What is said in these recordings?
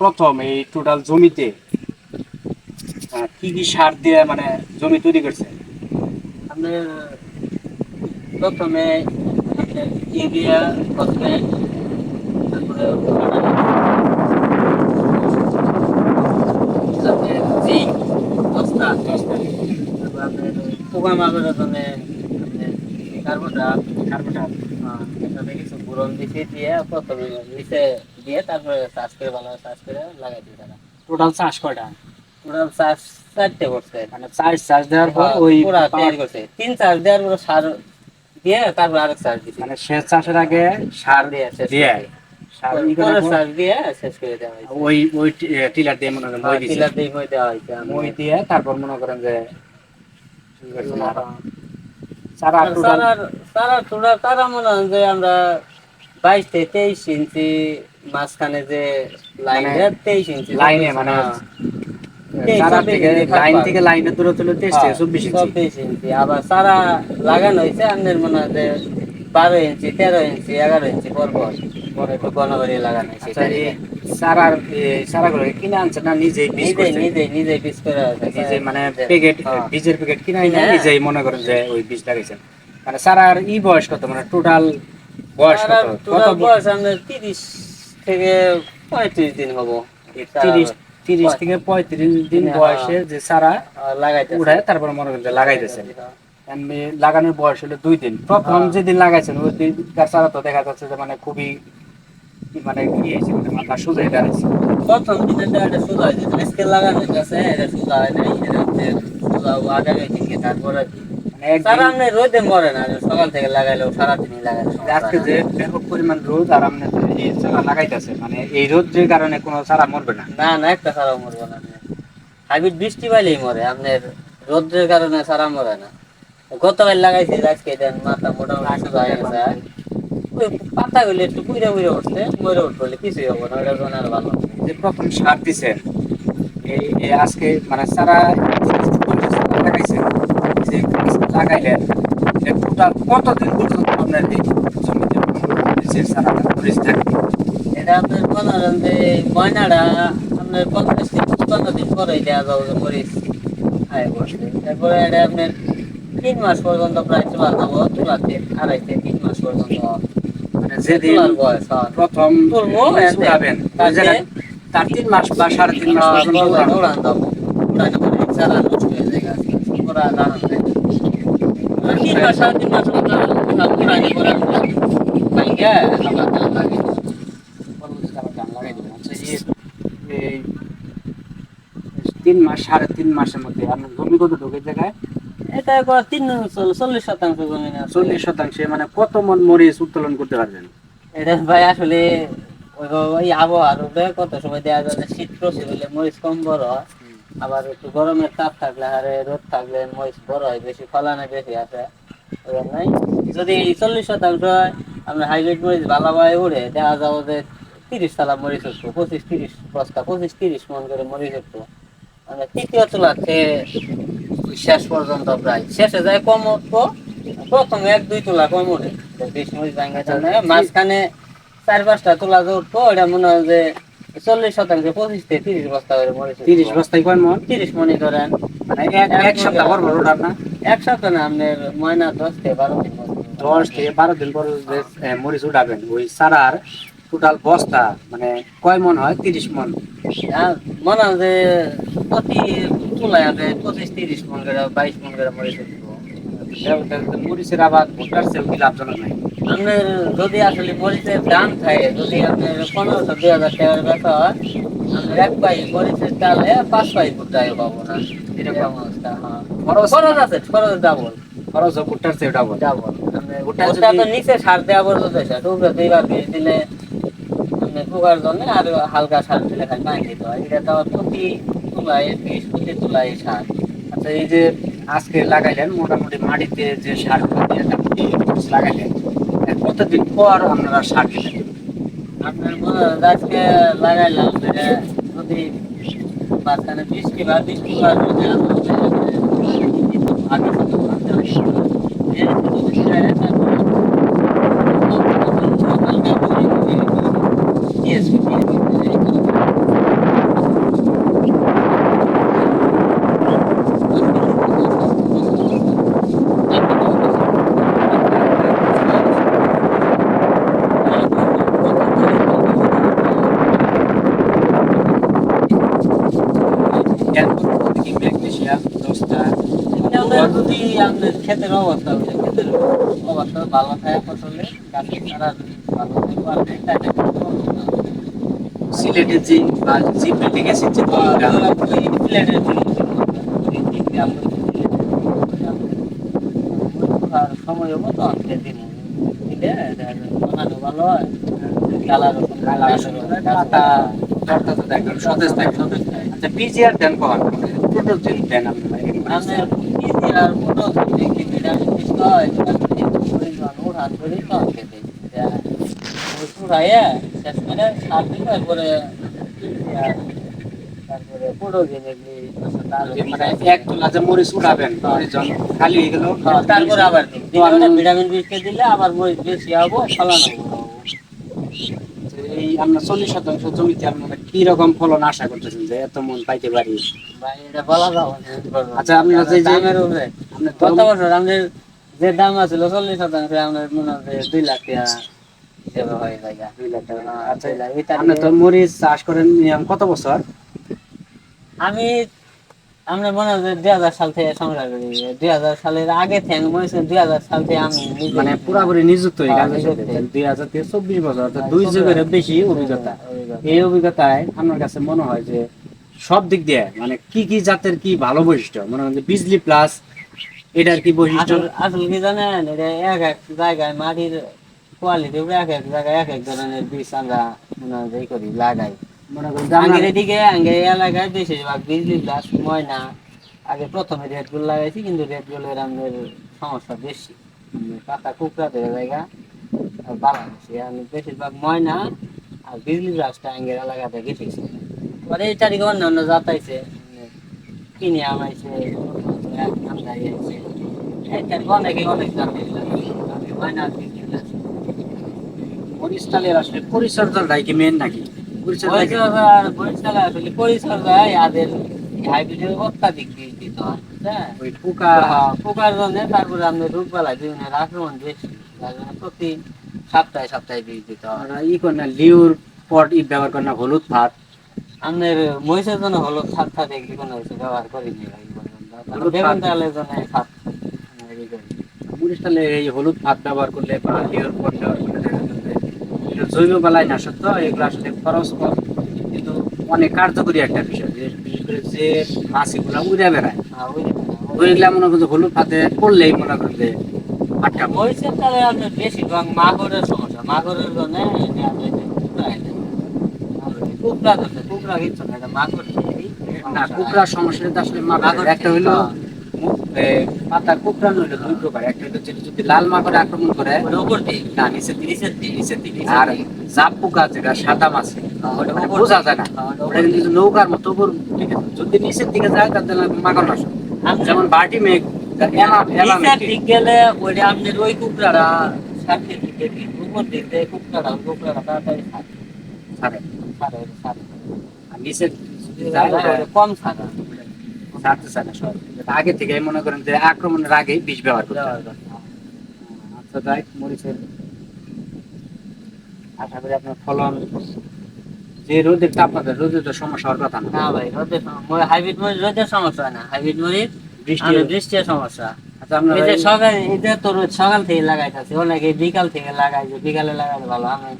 প্রথম এই টোটাল জমিতে কি কি সার দিয়ে মানে জমি তৈরি করছে? প্রথমে ইউরিয়া ফসফেট তারপরে পোকামাকড়ের জন্য আপনার কার্বোটার কার্বোটার হ্যাঁ, কিছু বুরন দিছি দিয়ে প্রথমে নিচে দিয়ে তারপরে চাষ করে ভালো চাষ করে লাগাই দিই তারা। টোটাল চাষ কয়টা? টোটাল চাষ চারটে করছে। মানে চাষ চাষ দেওয়ার পর হ্যাঁ, ওই পুরা তৈরি করছে। তিন চাষ দেওয়ার পর সার দিয়ে তারপর আরেক চাষ দিছি মানে শেষ চাষের আগে সার দিয়ে শেষ দিয়ে তারপর মনে করেন যে তারা মনে হয় যে আমরা বাইশ থেকে তেইশ ইঞ্চি মাঝখানে যে লাইন মানে তেইশ ইঞ্চি লাইনে মানে হ্যাঁ। সারা থেকে লাইন থেকে লাইনের দূরত্ব হলো তেইশ থেকে চব্বিশ ইঞ্চি চব্বিশ ইঞ্চি আবার সারা লাগানো হয়েছে আপনার মনে হয় যে বারো ইঞ্চি তেরো ইঞ্চি এগারো ইঞ্চি পর পর। পরে একটু ঘন করে লাগানো হয়েছে আচ্ছা সারার এই সারাগুলো কিনে আনছে না নিজেই নিজে নিজে নিজে পিস করে নিজে মানে প্যাকেট হ্যাঁ। বীজের প্যাকেট কিনে হ্যাঁ। নিজেই মনে করেন যে ওই বীজ লাগাইছেন। মানে সারার ই বয়স কত? মানে টোটাল বয়স কত? কত বয়স আপনার তিরিশ থেকে পঁয়ত্রিশ দিন হব। তিরিশ তিরিশ থেকে পঁয়ত্রিশ দিন হ্যাঁ। বয়সে যে সারা লাগাইতে উঠায় তারপর মনে করেন যে লাগাইতেছেন। লাগানোর বয়স হলো দুই দিন। প্রথম হ্যাঁ। যেদিন লাগাইছেন ওই দিন সারা তো দেখা যাচ্ছে যে মানে খুবই মানে কি হয়েছে মানে মাথা সোজা দাঁড়িয়েছে প্রথম দিনে তো এটা সোজা হয়েছে। আজকে লাগানো হয়েছে এটা সোজা হয় নাই এটা সোজা আগামী দিনকে তারপরে মানে আপনি রোদে মরে না সকাল থেকে লাগাইলেও সারাদিনই লাগানো আজকে যে ব্যাপক পরিমাণ রোদ আর আপনি এই চারা লাগাইতেছে মানে এই রোদ যে কারণে কোনো চারা মরবে না। না না একটা সারা মরবো না। হাইব্রিড বৃষ্টি পাইলেই মরে আপনার রোদ্রের কারণে সারা মরে না। গতকাল লাগাইছি আজকে দেন মাথা মোটামুটি হয়ে গেছে। ওই পাতাগুলো একটু পুইরে পুইরে উঠছে মরে উঠবো কিছুই হব না ওটার জন্য আর ভালো যে প্রথম সার দিছেন এই আজকে মানে সারা লাগাইছেন? লাগাইলেন টোটাল কতদিন পর্যন্ত আপনার এই জমিতে সারাটা মরিচ থাকবে এটা আপনার যে ময়নাটা আপনার পঞ্চাশ থেকে পঞ্চান্ন দিন পরে দেওয়া যাবে মরিচ আয় বসবে তারপরে এটা আপনার তিন মাস পর্যন্ত প্রায় চুলা যাব চুলাতে আড়াই থেকে তিন মাস পর্যন্ত মানে যেদিন হয়। প্রথম জায়গায় তার তিন মাস বা সাড়ে তিন মাস পর্যন্ত উড়ানো। যাব উড়ানো চারা নষ্ট হয়ে যায় গাছ ওরা দাঁড়ান যায় আর তিন মাস সাড়ে তিন মাস উড়ানি করে ভাইঙ্গা আবার ধান লাগে পরবর্তীতে আবার ধান লাগাই দিবেন। আচ্ছা, এই- তিন মাস সাড়ে তিন মাসের মধ্যে আপনার জমি কত ঢোকে জায়গায় এটা তিন চল- চল্লিশ শতাংশ জমি না চল্লিশ শতাংশে মানে কত মন মরিচ উত্তোলন করতে পারবেন এটা ভাই আসলে ওই আবহাওয়ার কত সময় দেওয়া যায় শীত প্রচুর হলে মরিচ কম বড় হয়। আবার একটু গরমের তাপ থাকলে আরে রোদ থাকলে মরিচ বড় হয় বেশি ফলানো বেশি আসে। ওই যদি চল্লিশ শতাংশ হয় আপনার হাইব্রিড মরিচ ভালোভাবে উড়ে দেখা যাব যে তিরিশ তালা মরিচ উঠবো পঁচিশ তিরিশ বস্তা পঁচিশ তিরিশ মন করে মরিচ উঠবো মানে তৃতীয় তোলাতে শেষ পর্যন্ত প্রায়। শেষে যায় কম উঠবো প্রথমে এক দুই তোলা কম উঠে। বিশ মরিচ ভাঙা আচ্ছা, মাঝখানে চার পাঁচটা তোলা যে উঠবো এটা মনে হয় যে চল্লিশ শতাংশ পঁচিশ থেকে তিরিশ বস্তা করে মরিচ তিরিশ বস্তায় কয় মন? তিরিশ মনি ধরেন। মানে এক সপ্তাহ পর ওঠার না? এক সপ্তাহ না আপনার ময়না দশ থেকে বারো দিন দশ থেকে বারো দিন পর মরিচ উঠাবেন ওই সারার টোটাল বস্তা মানে কয় মন হয়? তিরিশ মন মনে হয় যে প্রতি তোলায় আপনি পঁচিশ তিরিশ মন করে বাইশ মন করে মরিচ মরিচের আবাদ ভুট্টার চেয়েও কি লাভজনক নাই আপনার যদি আসলে মরিচের দাম থাকে যদি আপনার পনেরোশো দুই হাজার টাকার কথা হয় এক পাই মরিচের চালে পাঁচ পাই ফুটায় পাবো না। এরকম। অবস্থা হ্যাঁ। খরচ আছে খরচ ডাবল খরচ হোক ভুট্টার চেয়ে ডাবল ডাবল ওটা ওটা তো নিচে সার দেওয়া পর্যন্ত সেটা উপরে দুইবার দিলে পোকার জন্য আর হালকা সার দিলে খালি পানি দিতে হয়। এটা তো আবার প্রতি তুলায় বিশ প্রতি তুলায় সার। আচ্ছা এই যে আজকে লাগাইলেন মোটামুটি মাটিতে যে সার লাগাইলেন কতদিন পর আপনারা সার দিলেন আপনার মনে হয় যে আজকে লাগাইলাম এটা যদি মাঝখানে বৃষ্টি বা বৃষ্টি বা যদি আমাদের আগে থেকে ভাবতে হবে। এর যদি সেটা তারপরে হালকা করে দিয়ে DSP দিয়ে দিতে হবে। আর যদি আপনার ক্ষেতের অবস্থা হচ্ছে ক্ষেতের অবস্থা ভালো থাকে ফসলে গাছের চারা যদি ভালো থাকে আর তাহলে কিন্তু অবস্থা হবে। সিলেটের যে বা যে পেটে গেছে যে আর ওই সময় হব তো আজকে দিন। দিলে বানানো ভালো হয়। কালার কালার পাতা পাতা তো দেখবেন সতেজ থাকে। আচ্ছা পিজিআর দেন কখন? দেন আপনারা তারপরে আবার ভিটামিন বিশকে দিলে আবার মরিচ বেশি হব ফলানো এই আমরা চল্লিশ শতাংশ জমিতে আপনারা কি রকম ফলন আশা করতেছেন যে এত মন পাইতে পারি? ভাই এটা বলা যাবে আচ্ছা, আপনারা যে- যে- দামের উপরে। বছর আমাদের যে দাম আছিল চল্লিশ শতাংশ আমাদের মনে হয় দুই লাখ টাকা। আচ্ছা আপনি কত বছর? আমি আমরা মনে হয় দুই হাজার সাল থেকে সংসার করি। দুই হাজার সালের আগে থেকে আমি মনে হচ্ছে দুই হাজার সাল থেকে আমি মানে পুরাপুরি নিযুক্ত হয়ে গেছে। নিযুক্ত। দুই হাজার থেকে চব্বিশ বছর দুই যুগের বেশি অভিজ্ঞতা। এই অভিজ্ঞতায় আমার কাছে মনে হয় যে সব দিক দিয়ে মানে কি কি জাতের কি ভালো বৈশিষ্ট্য? মনে হয় বিজলি প্লাস এটার কি বৈশিষ্ট্য? আসল কি জানেন? এটা এক এক জায়গায় মাটির কোয়ালিটি এক এক জায়গায় এক এক ধরনের বীজ আমরা মনে হয় করি লাগাই। মনে করেন আঙ্গের এদিকে আঙ্গের এলাকায় বেশিরভাগ বিজলি গাছ ময়না। আগে প্রথমে লাগাইছি কিন্তু আমাদের সমস্যা বেশি। পাতা কুকড়া দেওয়া জায়গা বেশি বেশিরভাগ ময়না আর বিজলি গাছটা আঙ্গের এলাকাতে গেটেছি। পরে এই তারিখে অন্য অন্য জাত আইছে। কিনে আমদানি অনেকে অনেক আসলে পরিচর্যাটাই কি মেন নাকি? পরিচর্যা আসলে পরিচর্যা এদের হাইব্রিডের অত্যাধিক বীজ দিতে হয়। ওই পোকা পোকার জন্য তারপরে আপনার রোগ বেলা বিভিন্ন আক্রমণ বেশি যার জন্য প্রতি সপ্তাহে সপ্তাহে বীজ দিতে হয়। ই করেন না লিউর পট ই ব্যবহার করেন না হলুদ ভাত। আপনার মহিষের জন্য হলো সাত সাত একটি কোনো কিছু ব্যবহার করিনি পর্যন্ত। বেগুন সার। জন্য ই মরিচ এই হলুদ ভাত ব্যবহার করলে বা লিউর পট ব্যবহার করলে জৈব বেলায় না সত্য এগুলো আসলে খরচ কম। কিন্তু অনেক কার্যকরী একটা বিষয় বিশেষ করে যে মাছিগুলো উড়ে বেড়ায়। হ্যাঁ, ওই ওইগুলা মনে করেন যে হলুদ ভাতে করলেই মনে করেন যে আটকা। মহিষের চালে আপনার বেশিরভাগ মাগরের সমস্যা। মাগরের জন্য এটা আপনার এই যে কুকড়া ধরছে কুকড়া কিচ্ছু না এটা মাগর না কুকড়ার সমস্যাটা আসলে মাকড় মাকড় একটা হইল পাতা কুকড়ানো হইল দুই প্রকার। একটা হইল যেটা যদি লাল মাকড় আক্রমণ করে উপর না নিচের আর জাপ পোকা যেটা সাদা মাছে মানে বোঝা যায় না। ওটা কিন্তু নৌকার মতো উপর যদি নিচের দিকে যায় তাহলে মাকড় নাশ হয়। যেমন বাটি মেঘ নিচের দিক গেলে ওইটা ওই দিকে উপর দিক দিয়ে তাড়াতাড়ি আর নিচের কম আগে থেকে মনে করেন যে আক্রমণের আগে বিষ ব্যবহার করতে হবে। আচ্ছা যাই মরিচের আশা করি আপনার ফলন যে রোদের তাপমাত্রা রোদের তো সমস্যা হওয়ার কথা না। না ভাই রোদের হাইব্রিড মরিচ রোদের সমস্যা হয় না। হাইব্রিড মরিচ বৃষ্টি বৃষ্টির সমস্যা। আচ্ছা সকাল থেকে লাগাইতেছে অনেকে বিকাল থেকে লাগাই যে বিকালে ভালো আমি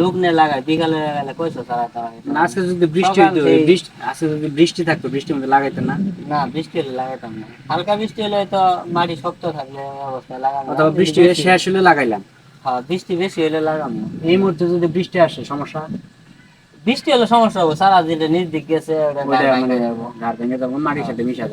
লোক নিয়ে লাগাই বিকালে লাগালে কইসো চালাতে না, আজকে যদি বৃষ্টি হইতো বৃষ্টি আজকে যদি বৃষ্টি থাকতো বৃষ্টির মধ্যে লাগাইতেন না? না বৃষ্টি হলে লাগাইতাম না। হালকা বৃষ্টি হলে তো মাটি শক্ত থাকলে লাগানো অথবা বৃষ্টি শেষ হলে লাগাইলাম। হ্যাঁ বৃষ্টি বেশি হলে লাগাম এই মুহূর্তে যদি বৃষ্টি আসে সমস্যা? বৃষ্টি হলে সমস্যা হবে সারা যেটা নিজ দিক গেছে ওটা মানে যাব। মাটির সাথে মিশা